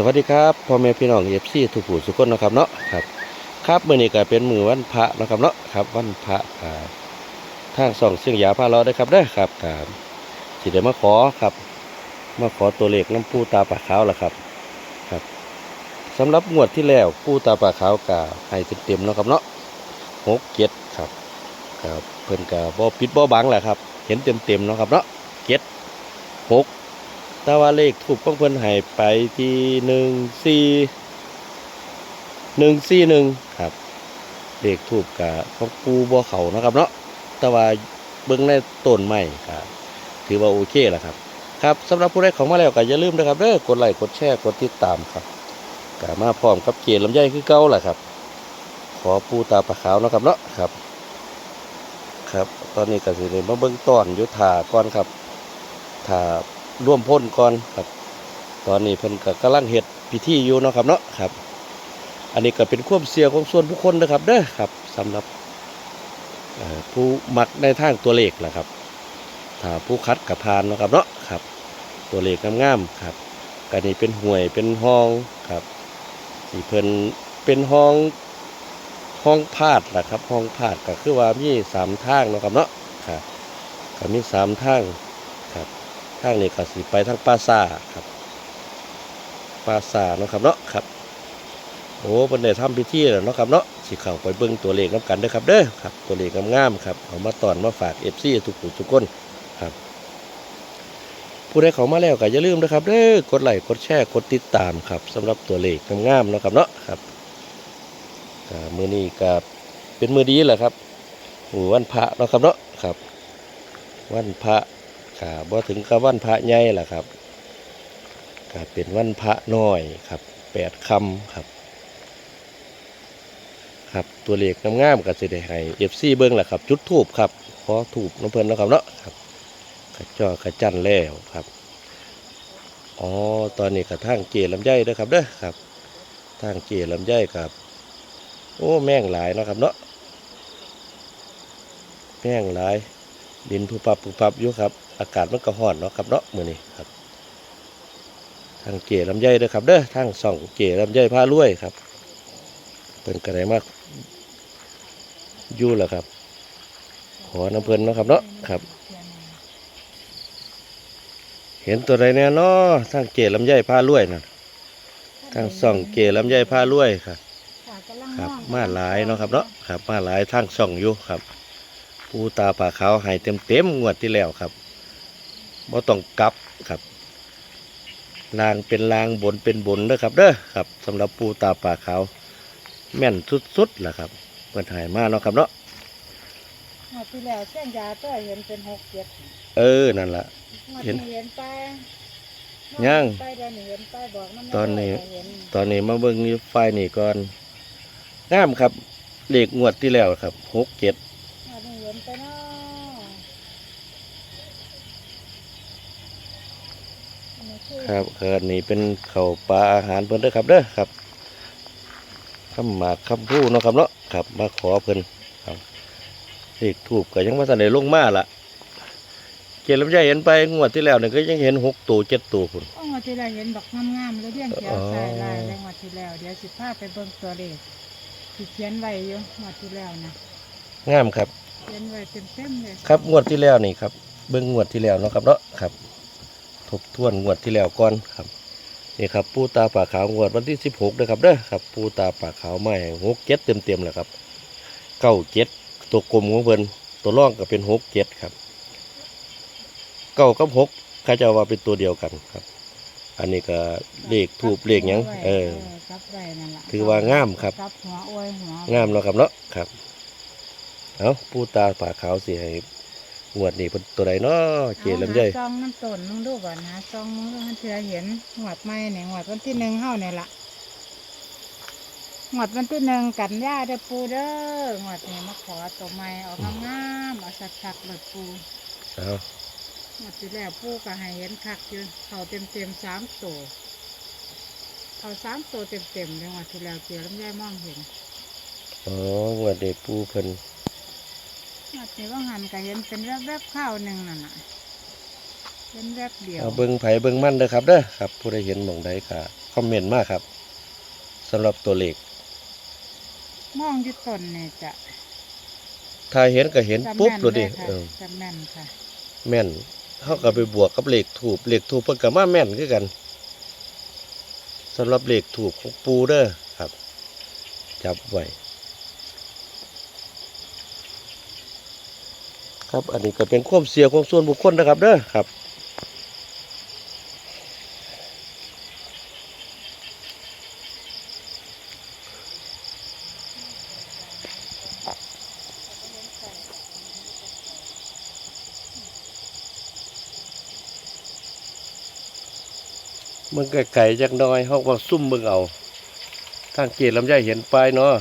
สวัสดีครับพ่อแม่พี่น้องเอฟซีทุกผู้ทุกคนนะครับเนาะครับครับมื่อนี้ก็เป็นมือวันพระนะครับเนาะครับวันพระทางส่องเสียงยาพาเราได้ครับได้ครับครับสิได้มาขอครับ มาขอตัวเลขน้ำปูตาปากขาวล่ะครับครับสำหรับงวดที่แล้วปูตาปากขาวกาให้เต็มๆเนะครับเนาะหกเจ็ดครับครับเพิ่นกาบ่ปิดบ่บังแหละครับ เห็นเต็มๆเนะครับเนาะเจ็ดหก แต่ว่าเลขถูกของเพิ่นให้ไปที่หนึ่งสี่หนึ่งสี่หนึ่งครับเลขถูกกับของปูบัวเขานะครับเนาะแต่ว่าเบิ้องในต้นใหม่ครับถือว่าโอเคแหละครับ ครับสำหรับผู้ใดของมาแล้วก็อย่าลืมนะครับเด้อกดไลค์กดแชร์กดติดตามครับก็มาพร้อมกับเกียรลำไยคือเก่าแหละครับ ขอปูตาปลาขาวนะครับเนาะครับครับ ตอนนี้ก็สิได้มาเบิ้องต้อนอยุทธาก่อนครับถ้า ร่วมพ่นก่อนครับ ตอนนี้เพิ่นก็กำลังเฮ็ดพิธีอยู่เนาะครับเนาะครับ อันนี้ก็เป็นความเสียของส่วนบุคคลนะครับเด้อครับสำหรับผู้มักในทางตัวเลขแหละครับถ้าผู้คัดกับพานเนาะครับเนาะครับ ตัวเลขงามๆครับก็นี่เป็นห่วยเป็นห้องครับที่เพิ่นเป็นห้องห้องพาดล่ะครับ ห้องพาดก็คือว่ามีสามทางเนาะครับเนาะครับก็มีสามทาง ทางนี้ก็สิไปทางปราสาครับปราสาเนาะครับเนาะครับโอ้เป็นได้ทำพิธีแล้วเนาะครับเนาะสิเข้าไปเบิ่งตัวเลขน้ำกันเด้อครับเด้อครับ ตัวเลขงามๆครับเอามาตอนมาฝากเอฟซีทุกผู้ทุกคนครับ ผู้ใดเข้ามาแล้วก็อย่าลืมนะครับเด้อกดไลค์กดแชร์กดติดตามครับสำหรับตัวเลขงามๆเนาะครับเนาะครับก็มื้อนี้ก็เป็นมือดีแหละครับมือวันพระเนาะครับเนาะครับ วันพระ ครับบ่ถึงกับวันพระใหญ่ล่ะครับก็เป็นวันพระน้อยครับแปดคำครับ ครับตัวเลขงามๆก็สิได้ให้เอฟซีเบิ้งล่ะครับ จุดทูบครับขอถูบน้ำเพิ่นนะครับเนาะครับกระจอกระจันแล้วครับอ๋อตอนนี้กระทั่งเกลำไยด้อครับเด้อครับทางเกลำไยครับ โอ้แม่งหลายนะครับเนาะแม่งหลายดินผูปับผูปับอยู่ครับ อากาศมันก็ร้อนเนาะครับเนาะมื้อนี้ครับ ทางเก๋ลำไยเด้อครับเด้อทางส่องเก๋ลำไยผ้ารวยครับเป็นกระไรมากยู่แหละครับ ขอน้ำเพลินเนาะครับเนาะครับ เห็นตัวใดแน่เนาะทางเก๋ลำไยผ้ารวยนะทางส่องเก๋ลำไยผ้ารวยครับครับมาหลายเนาะครับเนาะครับมาหลายทางส่องอยู่ครับ ปูตาปลาขาวให้เต็มเต็มๆงวดที่แล้วครับ บ่ต้องกลับครับลางเป็นลางบนเป็นบนเด้อครับเด้อครับสำหรับปูตาปลาขาวแม่นสุดๆล่ะครับเพิ่นใหายมาเนาะครับเนาะงวดที่แล้วเส้นยาก็เห็นเป็นหกเจ็ดเออนั่นล่ะงวดเห็นนี้เห็นไปยัง ไปเดี๋ยวนี้เห็นไปบอกน้ำตอนนี้เห็นตอนนี้มาเบิ่งอยู่ไฟนี่ก่อนงามครับเลขงวดที่แล้วครับหกเจ็ด งวดนี้เห็นไปเนาะ อันนี้คือครับเคินนี่เป็นข้าวปลาอาหารเพิ่นเด้อครับเด้อครับคำหมากคำพูเนาะครับเนาะครับมาขอเพิ่นครับเลขทูบก็ยังว่าทันได้ลงมาล่ะเกลำไยเห็นไปงวดที่แล้วเนี่ยก็ยังเห็นหกตัวเจ็ดตัวพุ่นโอ้งวดที่แล้วเห็นดอกงามๆแล้วเรียงแถวอ๋อสายลายแล้วงวดที่แล้วเดี๋ยวสิพาไปเบิ่งตัวเลขที่เขียนไว้อยู่งวดที่แล้วนะงามครับเขียนไว้เต็มๆเลยครับงวดที่แล้วนี่ครับเบิ้งงวดที่แล้วเนาะครับเนาะครับ ทบทวนงวดที่แล้วก่อนครับนี่ครับปูตาป่าขาวงวดวันที่สิบหกนะครับเด้อครับปูตาป่าขาวไม่หกเจ็ดเต็มเต็มๆแหละครับเก้าเจ็ดตัวกลมของเพิ่นตัวร่องก็เป็นหกเจ็ดครับเก้ากับหกเขาจะว่าเป็นตัวเดียวกันครับ อันนี้ก็เลขทูบเลขหยังเออครับไว้นั่นล่ะถือว่างามครับกับหัวอวยหัว งามเนาะครับเนาะครับ เอาปูตาป่าขาวสิให้ งวดนี้เป็นตัวใดเนาะเจลำไยอาหาซองน้ำต้นมึงดูก่อนนะซองมึงดูมันเถื่อเห็นหวดไม่เนี่ยหวดวันที่หนึ่งเฮ้าเนี่ยละหวดวันที่หนึ่งกันย่าเด้อปูเด้อหวดเนี่ยมาขอตัวไม้ออกงามๆเอาสักๆเลยปูเอาหวดที่แล้วปูก็ให้เห็นคักอยู่เขาเต็มเต็มๆสามตัวเขาสามตัวเต็มเต็มๆเลยหวดที่แล้วเจียวลำไยมองเห็น อ๋องวดนี้ปูเพิ่น หวดที่ว่าหันก็เห็นเป็นแวบๆข้าวหนึ่งนั่นน่ะเป็นแวบเดียวเอาเบิ่งไผเบิ่งมันเด้อครับเด้อครับ ผู้ใดเห็นหม่องใดก็คอมเมนต์มาครับสำหรับตัวเลขมองอยู่ต้นเนี่ยจะถ้าเห็นก็เห็นจะปุ๊บแม่นตัวดิเลยค่ะเออจะแม่นค่ะ แม่นเขาก็ไปบวกกับเลขถูกเลขถูกเพิ่นก็มาแม่นคือกันสำหรับเลขถูกของปูเด้อครับ จับไว้ ครับ อันนี้ก็เป็นความเสียของส่วนบุคคลนะครับเด้อครับมันไก่จักน้อยเฮาว่าซุ่มเบิ่งเอาทางเกตลำไยเห็นปลายเนาะ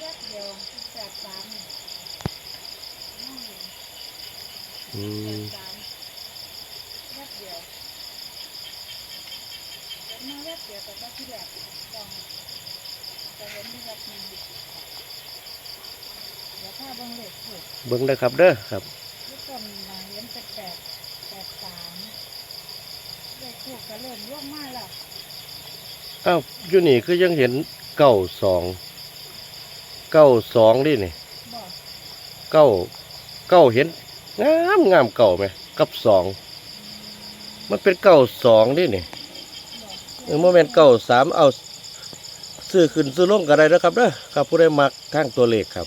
แยกเดียวแปดสาม อืม สามแยกเดียวเห็น มาแยกเดียวแต่ว่าที่แรกต้องจะเห็นที่แยกหนึ่งเดี๋ยวถ้าเบางเลขถูกเบิ่งได้ครับเด้อครับทุกคนมาเห็นเป็นแปดแปดสามเลขถูกก็เริ่มร่วงมาแล้วอ้าวอยู่นี่คือยังเห็นเก้าสองเก้าสองนี่บอกเก้าเก้าเห็นงามงามเก่าไหมกับสองมันเป็นเก้าสองนี่บอก เออโมเมนต์เก้าสามเอาซื้อขึ้นซื้อลงก็ได้นะครับเด้อครับผู้ใดมักทางตัวเลขครับ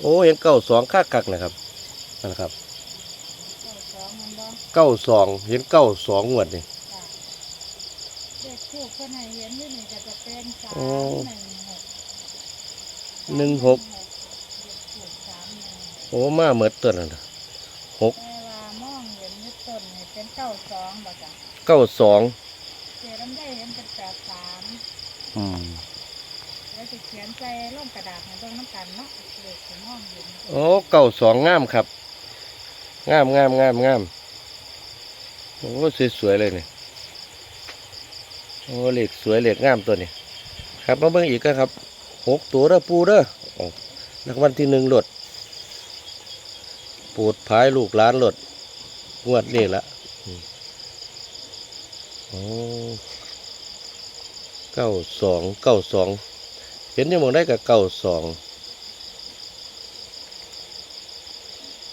โอ้เห็นเก้าสองค่ากักนะครับนั่นครับเก้าสองมันบอกเก้าสองเห็นเก้าสองงวดนี่จ้ะเลขถูกคนไหนเห็นอยู่นี่ก็จะเป็นสามโอ้หนึ่งหกหนึ่งหกเลขถูกสามหนึ่งโอ้มาเหมือดตัวนั่นน่ะหกแต่ว่ามองเห็นนิดต้นนี่เป็นเก้าสอง บ่จ้ะเก้าสองเจรำได้เห็นเป็นแปดสามอืมแล้วจะเขียนใจร่องกระดาษให้เบิ่งน้ำกันเนาะเลขที่มองเห็นโอ้เก้าสองงามครับ งามงามงามงามโอ้สวยๆเลยนี่โอ้เหล็กสวยเหล็กงามตัวนี้ครับมาเบิ่งอีกก็ครับหกตัวเด้อปูเด้ออ๋อรางวัลที่หนึ่งหลดปูดพายลูกหล้านหลดงวดนี่ละอืมโอ้ เก้าสองเก้าสองเห็นยังมองได้กับเก้าสอง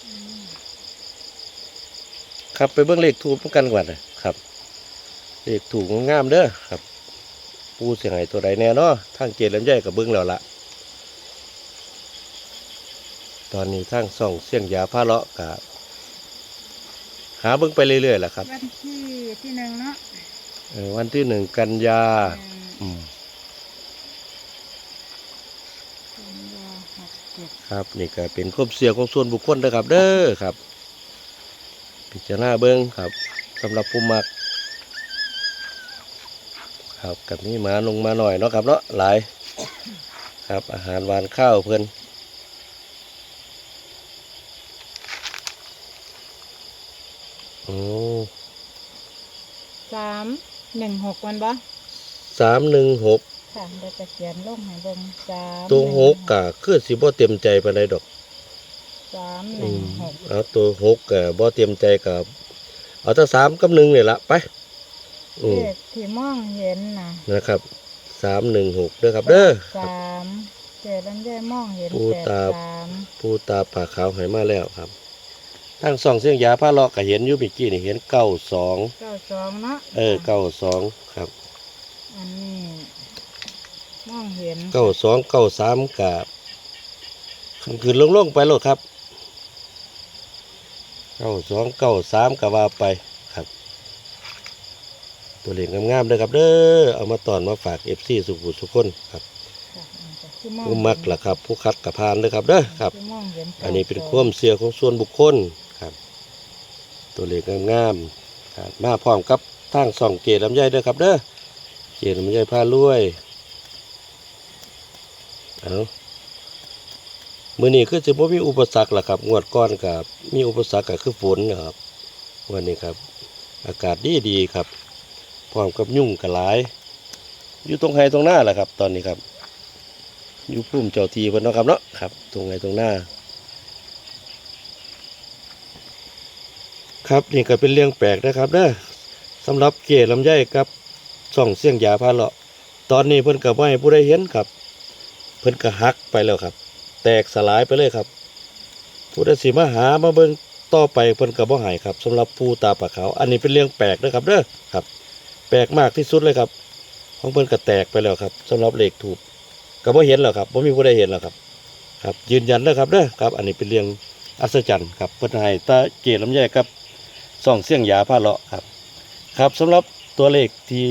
อืมครับไปเบิ่งเลขถูกกันก่อนนะครับ เลขถูกงามๆเด้อครับ ปูเสียหายตัวใดแน่เนาะทางเกศลำไยกับเบิ่งแล้วละตอนนี้ทางส่องเสียงยาพาเลาะกับหาเบิ่งไปเรื่อยๆแหละครับ วันที่ที่หนึ่งเนาะเออวันที่หนึ่งกันยา ครับนี่ก็เป็นความเสียของส่วนบุคคลนะครับ เด้อครับ พิจารณาเบิ่งครับสำหรับผู้มัก ครับกับนี้มาลงมาหน่อยเนาะครับเนาะหลาย ครับอาหารหวานข้าวเพื่อนโอ้สามหนึ่งหกมันบ่ สามหนึ่งหกค่ะเดี๋ยวจะเขียนลงให้เบิ่งสามตัวหกนึ่งกะคือสิบ่เต็มใจไปเลยดอก สามหอืนึ่งมหกเอาตัวหกกะบ่เต็มใจกับเอาแตั้สามกับหนึ่งนี่ละไป อืมเลขที่มองเห็นนะนะครับสามหนึ่งหกเด้อครับเด้อครับสามเจรันได้มองเห็นปูแปดตา สามผู้ตาผาขาวใหายมาแล้วครับทั้งสองเสียงยาผ้าเลาะก็เห็นอยู่เมื่อกี้นี่เห็นเก้าสองเก้าสองเนาะเออเก้าสองครับ อันนี้มองเห็นเก้าสองเก้าสามกับขึ้นขึ้นลงลงไปโลดครับเก้าสองเก้าสามก็ว่าไปครับ ตัวเลขงามๆเด้อครับเด้อเอามาตอนมาฝากเอฟซีสุขุสุขคนครับค่ะอันนี้ก็คือมองผู้มักล่ะครับ ผู้คัดกระพานเด้อครับเด้อครับคือมองเห็นอันนี้เป็นความเสียของส่วนบุคคลครับ ตัวเลขงามๆครับมาพร้อมกับทางส่องเกลลำไยเด้อครับเด้อ เกลลำไยพารวยเอามื่อนี้คือจะบ่มีอุปสรรคล่ะครับ งวดก้อนกับ มีอุปสรรคก็คือฝนนะครับ วันนี้ครับ อากาศดีดีครับพร้อมกับยุ่งกระหลาย อยู่ตรงไฮตรงหน้าแหละครับ ตอนนี้ครับ อยู่พุ่มเจ้าทีเพิ่นเนาะครับเนาะครับ ตรงไฮตรงหน้า ครับนี่ก็เป็นเรื่องแปลกนะครับเด้อสำหรับเกลลำไยกับ ช่องเสียงยาพาเลาะ ตอนนี้เพิ่นก็บ่ให้ผู้ใดเห็นครับ เพิ่นก็หักไปแล้วครับ แตกสลายไปเลยครับผู้ใดสิมาหามาเบิ่งต่อไปเพิ่นก็บ่ให้ครับสำหรับปูตาปลาขาวอันนี้เป็นเรื่องแปลกนะครับเด้อครับ แปลกมากที่สุดเลยครับ ของเพิ่นก็แตกไปแล้วครับสำหรับเลขถูกก็บ่เห็นแล้วครับบ่มีผู้ใดเห็นแล้วครับ ครับ ยืนยันแล้วครับเด้อครับ อันนี้เป็นเรื่องอัศจรรย์ครับเพิ่นให้ตาเกลลำไยครับส่องเสียงยาพาเลาะครับ ครับสำหรับ ตัวเลขที่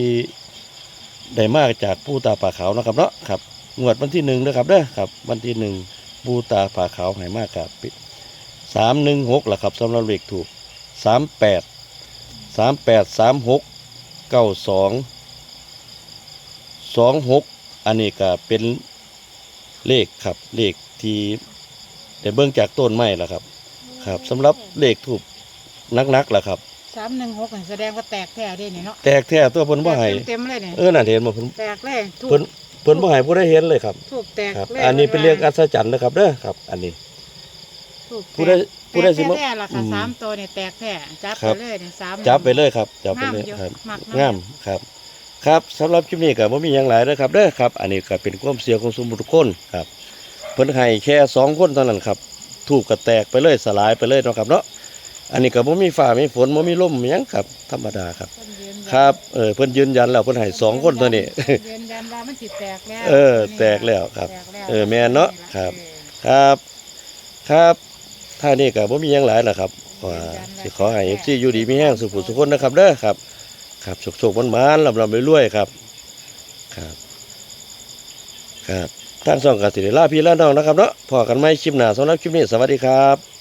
ได้มากจากปูตาปลาขาวนะครับเนาะครับงวดวันที่หนึ่งนะครับเด้อครับ วันที่หนึ่งปูตาปลาขาวให้มากครับสามหนึ่งหกแหละครับสำหรับเลขถูกสามแปดสามแปดสามหกเก้าสองสองหกอันนี้ก็เป็นเลขครับเลขที่ได้เบิ่งจากต้นไม้แหละครับ ครับสำหรับเลขถูกนักๆแหละครับ สามหนึ่งหกแสดงว่าแตกแท้เด้นี่เนาะแตกแท้ตัวเพิ่นบ่ให้เต็มๆเลยนี่เออน่ะเห็นบ่เพิ่นแตกเลยถูกเพิ่นเพิ่นบ่ให้ผู้ได้เห็นเลยครับถูกแตกครับ เลยอันนี้เป็นเรื่องอัศจรรย์นะครับเด้อครับ อันนี้ถูกแตกผู้ได้ผู้ได้สิมาแท้ๆล่ะค่ะอืมสามตัวนี่แตกแท้จับครัไปบเลยนี่สามจับไปเลยครับจับไปเลยงามอยู่ครับมักเนาะงามครับ ครับสำหรับคลิปนี้ก็บ่มีหยังหลายนะครับเด้อครับ อันนี้ก็เป็นความเสียของสมมุติทุกคนครับเพิ่นให้แค่สองคนเท่านั้นครับถูกก็แตกไปเลยสลายไปเลยเนาะครับเนาะ อันนี้ก็บ่มีฟ้ามีฝนบ่มีลมหยังครับ ธรรมดาครับเพิ่นยืนยันครับ เออเพิ่นยืนยันแล้วเพิ่นให้สองคนตัวนี้ ยืนยันว่ามันสิแตกแล้วเออ แตกแล้วครับตกแล้วเออแม่นเนาะครับเออครับ ครับท่านี้ก็บ่มีหยังหลายนะครับว่าสิขอให้ FC อยู่ดีมีแห้งสุขสุขคนนะครับเด้อครับ ครับสุขๆมันๆลำๆรวยๆครับ ครับ ครับทางช่องก็สิได้ลาพี่ลาน้องนะครับเนาะพอกันใหม่คลิปหน้าสำหรับคลิปนี้สวัสดีครับ